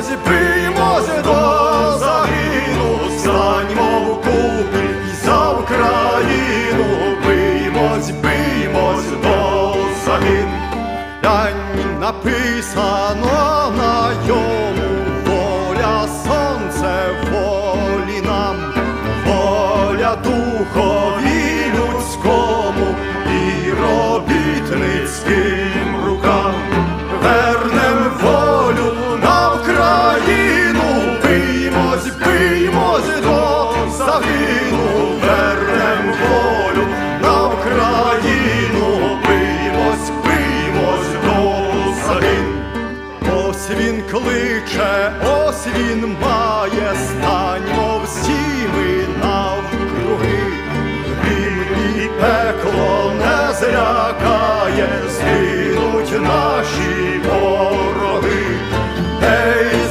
Зіпимося до загину, станьмо в купі і за Україну, биймось, биймось до загину. Глянь, написано на йому. Воля сонце волі нам, воля духові людському. І робітницьким биймось, биймось до загину, вернем волю на Україну, биймось, биймось до загину. Ось він кличе, ось він має, станьмо всі ми навкруги. Він і пекло не злякає, згинуть наші.